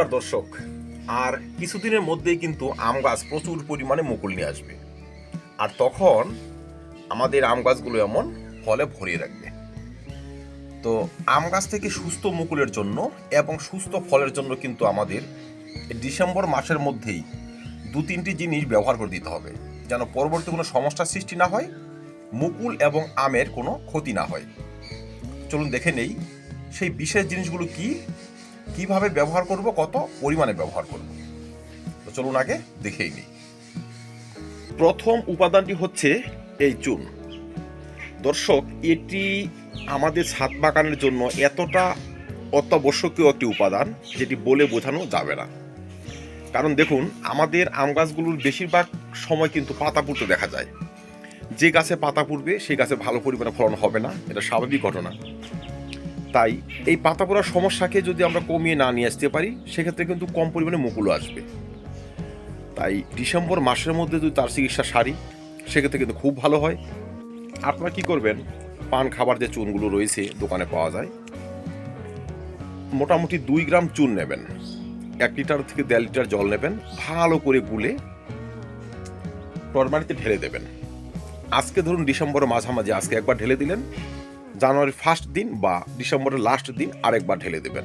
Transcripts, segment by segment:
নমস্কার দর্শক। আর কিছুদিনের মধ্যেই কিন্তু আম গাছ প্রচুর পরিমাণে মুকুল নিয়ে আসবে। আর তখন আমাদের আম গাছগুলো এমন ফলে ভরিয়ে রাখবে। তো আম গাছ থেকে সুস্থ মুকুলের জন্য এবং সুস্থ ফলের জন্য কিন্তু আমাদের ডিসেম্বর মাসের মধ্যেই দু তিনটি জিনিস ব্যবহার করে দিতে হবে। যেন পরবর্তী কোনো সমস্যার সৃষ্টি না হয়, মুকুল এবং আমের কোনো ক্ষতি না হয়। চলুন দেখে নেই, সেই বিশেষ জিনিসগুলো কি কীভাবে ব্যবহার করব, কত পরিমাণে ব্যবহার করব? তো চলুন আগে দেখেই নিই। প্রথম উপাদানটি হচ্ছে এই চুন। দর্শক, এটি আমাদের ছাদ বাগানের জন্য এতটা অত্যাবশ্যকীয় একটি উপাদান, যেটি বলে বোঝানো যাবে না। কারণ দেখুন, আমাদের আম গাছগুলোর বেশিরভাগ সময় কিন্তু পাতা পুড়তে দেখা যায়। যে গাছে পাতা পুড়বে, সেই গাছে ভালো পরিমাণে ফলন হবে না, এটা স্বাভাবিক ঘটনা। তাই এই পাতা পড়ার সমস্যাকে যদি আমরা কমিয়ে না নিয়ে আসতে পারি, সেক্ষেত্রে কিন্তু কম পরিমাণে মুকুলও আসবে। তাই ডিসেম্বর মাসের মধ্যে যদি তার চিকিৎসা সারি, সেক্ষেত্রে কিন্তু খুব ভালো হয়। আপনারা কি করবেন? পান খাবার যে চুনগুলো রয়েছে দোকানে পাওয়া যায়, মোটামুটি দুই গ্রাম চুন নেবেন। এক লিটার থেকে দেড় লিটার জল নেবেন, ভালো করে গুলে টরমারিতে ঢেলে দেবেন। আজকে ধরুন ডিসেম্বরের মাঝামাঝি, আজকে একবার ঢেলে দিলেন জানুয়ারির ফার্স্ট দিন বা ডিসেম্বরের লাস্ট দিন আরেকবার ঢেলে দেবেন।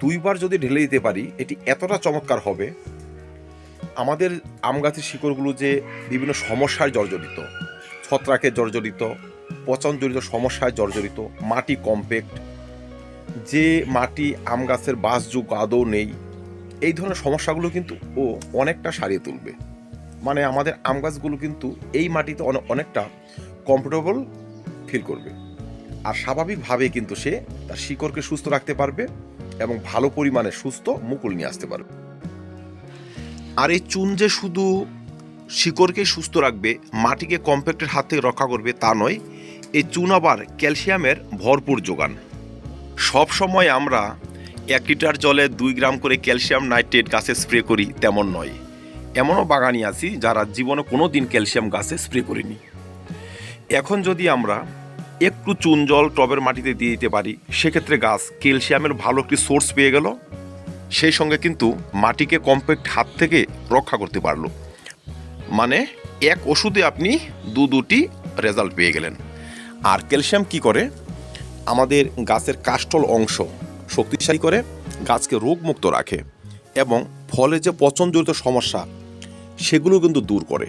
দুইবার যদি ঢেলে দিতে পারি, এটি এতটা চমৎকার হবে। আমাদের আম গাছের শিকড়গুলো যে বিভিন্ন সমস্যায় জর্জরিত, ছত্রাকে জর্জরিত, পচনজনিত সমস্যায় জর্জরিত, মাটি কম্প্যাক্ট যে মাটি আম গাছের বাসযোগ্য আদৌ নেই, এই ধরনের সমস্যাগুলো কিন্তু ও অনেকটা সারিয়ে তুলবে। মানে আমাদের আম গাছগুলো কিন্তু এই মাটিতে অনে- অনেকটা কমফোর্টেবল ফিল করবে। আর স্বাভাবিকভাবে কিন্তু সে তার শিকড়কে সুস্থ রাখতে পারবে এবং ভালো পরিমাণে সুস্থ মুকুল নিয়ে আসতে পারবে। আর এই চুন যে শুধু শিকড়কে সুস্থ রাখবে, মাটিকে কম্প্যাক্টের হাত থেকে রক্ষা করবে তা নয়, এই চুন আবার ক্যালসিয়ামের ভরপুর যোগান। সব সময় আমরা এক লিটার জলে দুই গ্রাম করে ক্যালসিয়াম নাইট্রেট গাছে স্প্রে করি তেমন নয়। এমনও বাগানি আছি যারা জীবনে কোনো দিন ক্যালসিয়াম গাছে স্প্রে করিনি। এখন যদি আমরা একটু চুন জল টবের মাটিতে দিয়ে দিতে পারি। সেক্ষেত্রে গাছ ক্যালসিয়ামের ভালো একটি সোর্স পেয়ে গেল। সেই সঙ্গে কিন্তু মাটিকে কম্প্যাক্ট হাত থেকে রক্ষা করতে পারল। মানে এক ওষুধে আপনি দু দুটি রেজাল্ট পেয়ে গেলেন। আর ক্যালসিয়াম কি করে? আমাদের গাছের কাষ্টল অংশ শক্তিশালী করে, গাছকে রোগমুক্ত রাখে এবং ফলে যে পচনজনিত সমস্যা, সেগুলো কিন্তু দূর করে।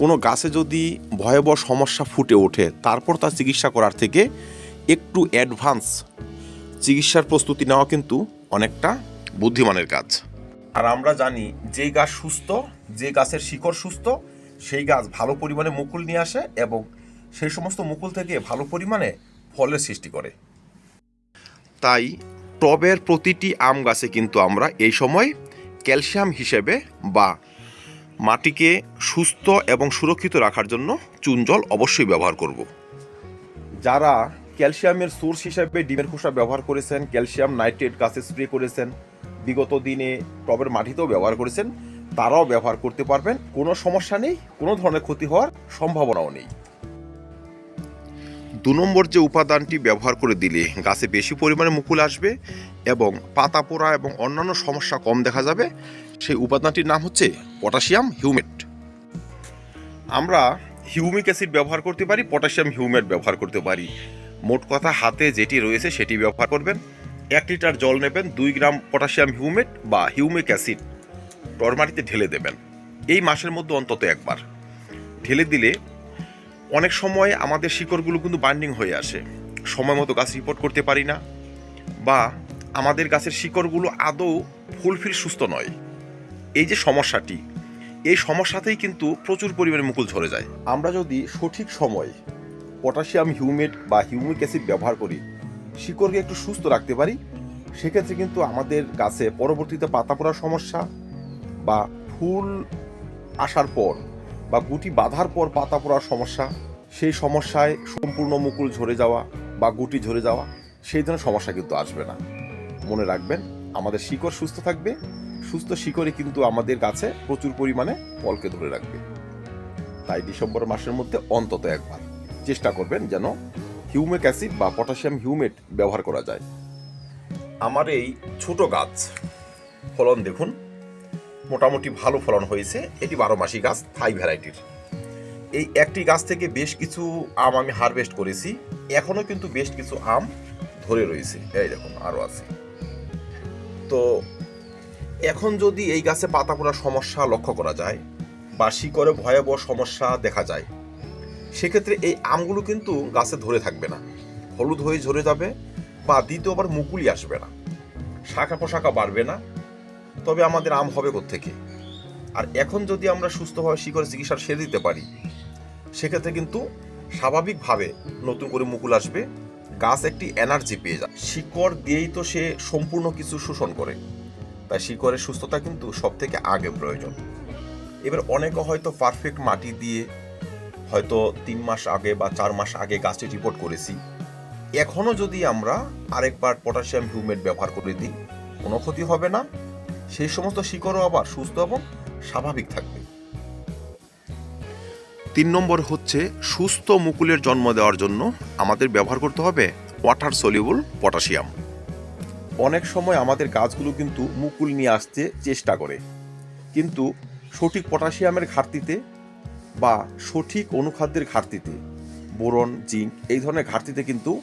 কোনো গাছে যদি ভয়াবহ সমস্যা ফুটে ওঠে, তারপর তার চিকিৎসা করার থেকে একটু অ্যাডভান্স চিকিৎসার প্রস্তুতি নেওয়া কিন্তু অনেকটা বুদ্ধিমানের কাজ। আর আমরা জানি যে গাছ সুস্থ, যে গাছের শিকড় সুস্থ, সেই গাছ ভালো পরিমাণে মুকুল নিয়ে আসে এবং সেই সমস্ত মুকুল থেকে ভালো পরিমাণে ফলের সৃষ্টি করে। তাই টবের প্রতিটি আম গাছে কিন্তু আমরা এই সময় ক্যালসিয়াম হিসেবে বা মাটিকে সুস্থ এবং সুরক্ষিত রাখার জন্য চুন জল অবশ্যই ব্যবহার করব। যারা ক্যালসিয়ামের সোর্স হিসাবে ডিমের খোসা ব্যবহার করেছেন, ক্যালসিয়াম নাইট্রেট গাছে স্প্রে করেছেন, বিগত দিনে টবের মাটিতেও ব্যবহার করেছেন, তারাও ব্যবহার করতে পারবেন। কোনো সমস্যা নেই, কোনো ধরনের ক্ষতি হওয়ার সম্ভাবনাও নেই। দু নম্বর যে উপাদানটি ব্যবহার করে দিলে গাছে বেশি পরিমাণে মুকুল আসবে এবং পাতা পোড়া এবং অন্যান্য সমস্যা কম দেখা যাবে, সেই উপাদানটির নাম হচ্ছে পটাশিয়াম হিউমেট। আমরা হিউমিক অ্যাসিড ব্যবহার করতে পারি, পটাশিয়াম হিউমেট ব্যবহার করতে পারি। মোট কথা হাতে যেটি রয়েছে সেটি ব্যবহার করবেন। এক লিটার জল নেবেন, দুই গ্রাম পটাশিয়াম হিউমেট বা হিউমিক অ্যাসিড টরমারিতে ঢেলে দেবেন। এই মাসের মধ্যে অন্তত একবার। ঢেলে দিলে অনেক সময় আমাদের শিকড়গুলো কিন্তু বান্ডিং হয়ে আসে। সময় মতো গাছ রিপোর্ট করতে পারি না বা আমাদের গাছের শিকড়গুলো আদৌ ফুলফিল সুস্থ নয়। এই যে সমস্যাটি, এই সমস্যাতেই কিন্তু প্রচুর পরিমাণে মুকুল ঝরে যায়। আমরা যদি সঠিক সময় পটাশিয়াম হিউমেট বা হিউমিক অ্যাসিড ব্যবহার করি, শিকড়কে একটু সুস্থ রাখতে পারি, সেক্ষেত্রে কিন্তু আমাদের গাছে পরবর্তীতে পাতা পড়ার সমস্যা বা ফুল আসার পর বা গুটি বাঁধার পর পাতা পড়ার সমস্যা, সেই সমস্যায় সম্পূর্ণ মুকুল ঝরে যাওয়া বা গুটি ঝরে যাওয়া, সেই ধরনের সমস্যা কিন্তু আসবে না। মনে রাখবেন, আমাদের শিকড় সুস্থ থাকবে, সুস্থ শিকড়ে কিন্তু আমাদের গাছে প্রচুর পরিমাণে ফলকে ধরে রাখবে। তাই ডিসেম্বর মাসের মধ্যে অন্তত একবার চেষ্টা করবেন যেন হিউমিক অ্যাসিড বা পটাশিয়াম হিউমেট ব্যবহার করা যায়। আমার এই ছোট গাছ, ফলন দেখুন। মোটামুটি ভালো ফলন হয়েছে। এটি বারো মাসি গাছ থাই ভ্যারাইটির এই একটি গাছ থেকে বেশ কিছু আম আমি হারভেস্ট করেছি। এখনও কিন্তু বেশ কিছু আম ধরে রয়েছে। এই দেখুন, আরও আছে। তো এখন যদি এই গাছে পাতা পোড়ার সমস্যা লক্ষ্য করা যায় বা শিকড়ে ভয়াবহ সমস্যা দেখা যায়, সেক্ষেত্রে এই আমগুলো কিন্তু গাছে ধরে থাকবে না। হলুদ হয়ে ঝরে যাবে বা দ্বিতীয়বার মুকুলি আসবে না। শাখা পোশাখা বাড়বে না। তবে আমাদের আম হবে থেকে আর এখন যদি আমরা সুস্থভাবে শিকড়ের চিকিৎসা সেরে দিতে পারি, সেক্ষেত্রে কিন্তু স্বাভাবিকভাবে নতুন করে মুকুল আসবে, গাছ একটি এনার্জি পেয়ে যায়। শিকড় দিয়েই তো সে সম্পূর্ণ কিছু শোষণ করে। তাই শিকড়ের সুস্থতা কিন্তু সব থেকে আগে প্রয়োজন। এবার অনেকে হয়তো পারফেক্ট মাটি দিয়ে হয়তো তিন মাস আগে বা চার মাস আগে গাছটি রিপোর্ট করেছি। এখনও যদি আমরা আরেকবার পটাশিয়াম হিউমেট ব্যবহার করে দিই, কোনো ক্ষতি হবে না। সেই সমস্ত শিকড়ও আবার সুস্থ এবং স্বাভাবিক থাকবে। তিন নম্বর হচ্ছে সুস্থ মুকুলের জন্ম দেওয়ার জন্য আমাদের ব্যবহার করতে হবে ওয়াটার সলিউবল পটাশিয়াম। অনেক সময় আমাদের গাছগুলো কিন্তু মুকুল নিয়ে আসতে চেষ্টা করে। কিন্তু সঠিক পটাশিয়ামের ঘাটতিতে বা সঠিক অনুখাদ্যের ঘাটতিতে বোরন জিঙ্ক এই ধরনের ঘাটতিতে কিন্তু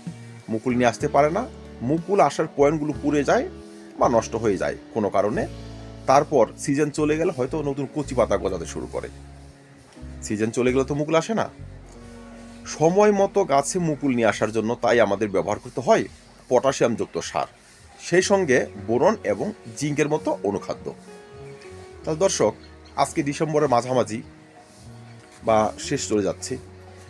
মুকুল নিয়ে আসতে পারে না। মুকুল আসার পয়েন্টগুলো পুড়ে যায় বা নষ্ট হয়ে যায় কোনো কারণে, তারপর সিজন চলে গেলে হয়তো নতুন কচি পাতা গজাতে শুরু করে। সিজন চলে গেলে তো মুকুল আসে না। সময় মতো গাছে মুকুল নিয়ে আসার জন্য তাই আমাদের ব্যবহার করতে হয় পটাশিয়ামযুক্ত সার। সেই সঙ্গে বোরন এবং জিঙ্কের মতো অনুখাদ্য। তাহলে দর্শক, আজকে ডিসেম্বরের মাঝামাঝি বা শেষ চলে যাচ্ছে।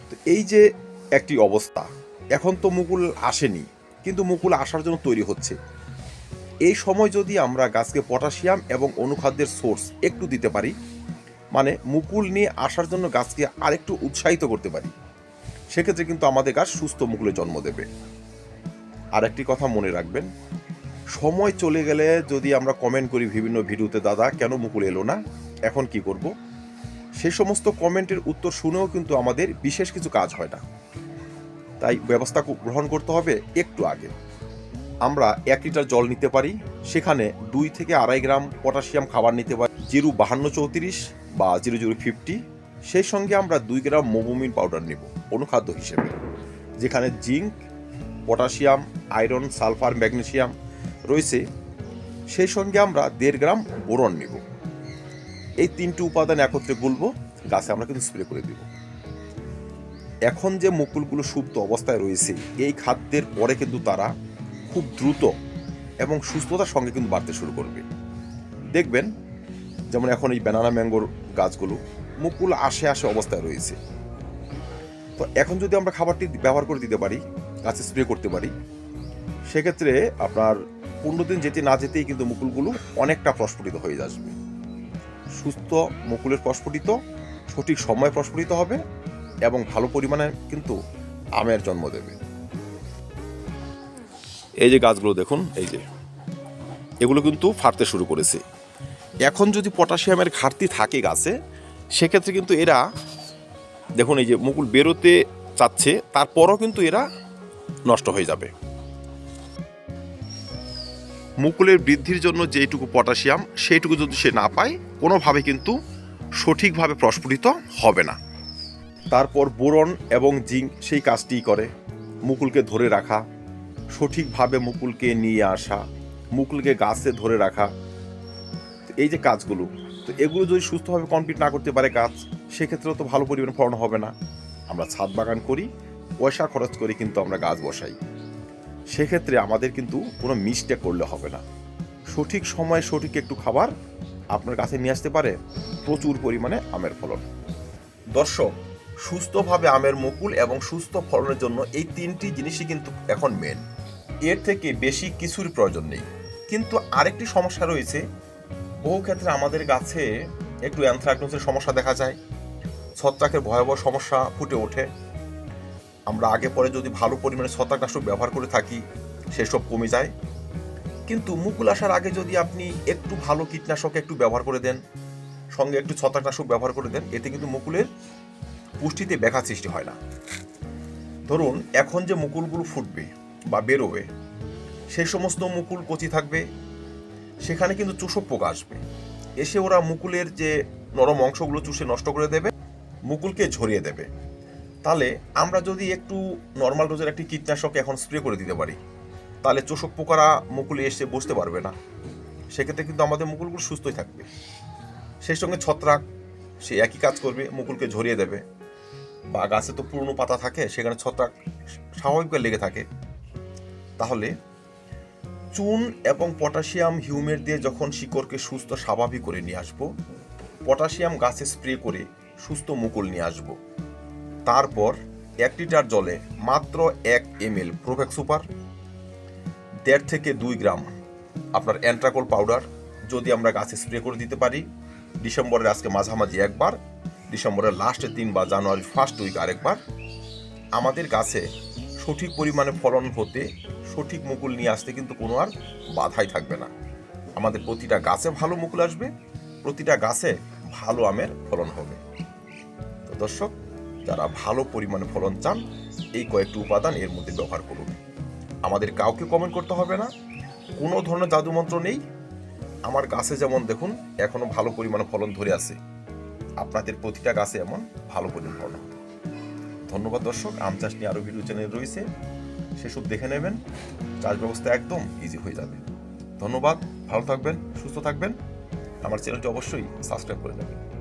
তো এই যে একটি অবস্থা, এখন তো মুকুল আসেনি, কিন্তু মুকুল আসার জন্য তৈরি হচ্ছে। এই সময় যদি আমরা গাছকে পটাশিয়াম এবং অনুখাদ্যের সোর্স একটু দিতে পারি মানে মুকুল নিয়ে আসার জন্য গাছকে আরেকটু উৎসাহিত করতে পারি, সেক্ষেত্রে কিন্তু আমাদের গাছ সুস্থ মুকুলে জন্ম দেবে। আর একটি কথা মনে রাখবেন, সময় চলে গেলে যদি আমরা কমেন্ট করি বিভিন্ন ভিডিওতে, দাদা, কেন মুকুল এলো না? এখন কি করব? সে সমস্ত কমেন্টের উত্তর শুনেও কিন্তু আমাদের বিশেষ কিছু কাজ হয় না। তাই ব্যবস্থা গ্রহণ করতে হবে একটু আগে। আমরা এক লিটার জল নিতে পারি। সেখানে দুই থেকে আড়াই গ্রাম পটাশিয়াম খাবার নিতে পারি। জিরো বাহান্ন চৌত্রিশ বা জিরো জিরো ফিফটি। সেই সঙ্গে আমরা দুই গ্রাম মোবোমিন পাউডার নেব অনুখাদ্য হিসেবে, যেখানে zinc, potassium, iron, sulphur magnesium রয়েছে। সেই সঙ্গে আমরা দেড় গ্রাম বোরন নেব। এই তিনটি উপাদান একত্রে গুলবো, গাছে আমরা কিন্তু স্প্রে করে দেব। এখন যে মুকুলগুলো সুপ্ত অবস্থায় রয়েছে, এই খাদ্যের পরে কিন্তু তারা খুব দ্রুত এবং সুস্থতার সঙ্গে কিন্তু বাড়তে শুরু করবে। দেখবেন যেমন এখন এই ব্যানানা ম্যাঙ্গোর গাছগুলো মুকুল আসে আসে অবস্থায় রয়েছে। তো এখন যদি আমরা খাবারটি ব্যবহার করে দিতে পারি, গাছে স্প্রে করতে পারি, সেক্ষেত্রে আপনার পনেরো দিন যেতে না যেতেই কিন্তু মুকুলগুলো অনেকটা প্রস্ফুটিত হয়ে আসবে। সুস্থ মুকুলের প্রস্ফুটিত, সঠিক সময় প্রস্ফুটিত হবে এবং ভালো পরিমাণে কিন্তু আমের জন্ম দেবে। এই যে গাছগুলো দেখুন, এই যে। এগুলো কিন্তু ফাটতে শুরু করেছে। এখন যদি পটাশিয়ামের ঘাটতি থাকে গাছে, সেক্ষেত্রে কিন্তু এরা, দেখুন এই যে মুকুল বেরোতে চাচ্ছে, তারপরও কিন্তু এরা নষ্ট হয়ে যাবে। মুকুলের বৃদ্ধির জন্য যেটুকু পটাশিয়াম, সেইটুকু যদি সে না পায়, কোনোভাবে কিন্তু সঠিকভাবে প্রস্ফুটিত হবে না। তারপর বোরন এবং জিঙ্ক সেই কাজটিই করে। মুকুলকে ধরে রাখা সঠিকভাবে মুকুলকে নিয়ে আসা, মুকুলকে গাছে ধরে রাখা, এই যে কাজগুলো, তো এগুলো যদি সুস্থভাবে কমপ্লিট না করতে পারে গাছ, সেক্ষেত্রেও তো ভালো পরিমাণ ফলন হবে না। আমরা ছাদ বাগান করি, পয়সা খরচ করি কিন্তু আমরা গাছ বসাই। সেক্ষেত্রে আমাদের কিন্তু কোনো মিসটেক করলে হবে না। সঠিক সময়ে সঠিক একটু খাবার আপনার কাছে নিয়ে আসতে পারে, প্রচুর পরিমাণে আমের ফলন। দর্শক, সুস্থভাবে আমের মুকুল এবং সুস্থ ফলনের জন্য এই তিনটি জিনিসই কিন্তু এখন মেন এর থেকে বেশি কিছুর প্রয়োজন নেই। কিন্তু আরেকটি সমস্যা রয়েছে। বহু ক্ষেত্রে আমাদের গাছে একটু অ্যানথ্রাকনোসের সমস্যা দেখা যায়। ছত্রাকের ভয়াবহ সমস্যা ফুটে ওঠে। আমরা আগে পরে যদি ভালো পরিমাণে ছত্রাকনাশক ব্যবহার করে থাকি, সেসব কমে যায়। কিন্তু মুকুল আসার আগে যদি আপনি একটু ভালো কীটনাশক একটু ব্যবহার করে দেন, সঙ্গে একটু ছত্রাকনাশক ব্যবহার করে দেন, এতে কিন্তু মুকুলের পুষ্টিতে ব্যাঘাত সৃষ্টি হয় না। ধরুন, এখন যে মুকুলগুলো ফুটবে বা বেরোবে, সেই সমস্ত মুকুল কচি থাকবে। সেখানে কিন্তু চুষক পোকা আসবে। এসে ওরা মুকুলের যে নরম অংশগুলো চুষে নষ্ট করে দেবে, মুকুলকে ঝরিয়ে দেবে। তাহলে আমরা যদি একটু নর্মাল ডোজের একটি কীটনাশক এখন স্প্রে করে দিতে পারি, তাহলে চোষক পোকারা মুকুলে এসে বসতে পারবে না। সেক্ষেত্রে কিন্তু আমাদের মুকুলগুলো সুস্থই থাকবে। সেই সঙ্গে ছত্রাক, সে একই কাজ করবে, মুকুলকে ঝরিয়ে দেবে। বা গাছে তো পুরনো পাতা থাকে, সেখানে ছত্রাক স্বাভাবিকভাবে লেগে থাকে। তাহলে চুন এবং পটাশিয়াম হিউমের দিয়ে যখন শিকড়কে সুস্থ স্বাভাবিক করে নিয়ে আসব, পটাশিয়াম গাছে স্প্রে করে সুস্থ মুকুল নিয়ে আসব। তারপর এক লিটার জলে মাত্র এক এম এল প্রোভেক সুপার, দেড় থেকে দুই গ্রাম আপনার অ্যান্ট্রাকোল পাউডার যদি আমরা গাছে স্প্রে করে দিতে পারি। ডিসেম্বরের আজকে মাঝামাঝি একবার, ডিসেম্বরের লাস্টের দিন বা জানুয়ারির ফার্স্ট উইক আরেকবার। আমাদের গাছে সঠিক পরিমাণে ফলন হতে সঠিক মুকুল নিয়ে আসতে কিন্তু কোনো আর বাধাই থাকবে না। আমাদের প্রতিটা গাছে ভালো মুকুল আসবে, প্রতিটা গাছে ভালো আমের ফলন হবে। তো দর্শক, যারা ভালো পরিমাণে ফলন চান, এই কয়েকটি উপাদান এর মধ্যে ব্যবহার করুন। আমাদের কাউকে কমেন্ট করতে হবে না, কোনো ধরনের জাদুমন্ত্র নেই। আমার গাছে যেমন দেখুন, এখনও ভালো পরিমাণে ফলন ধরে আছে। আপনাদের প্রতিটা গাছে এমন ভালো পরিমাণ ফলন ধন্যবাদ দর্শক আম চাষ নিয়ে আরও ভিডিও চ্যানেল রয়েছে। সেসব দেখে নেবেন। চাষ ব্যবস্থা একদম ইজি হয়ে যাবে। ধন্যবাদ, ভালো থাকবেন, সুস্থ থাকবেন। আমার চ্যানেলটি অবশ্যই সাবস্ক্রাইব করে নেবেন।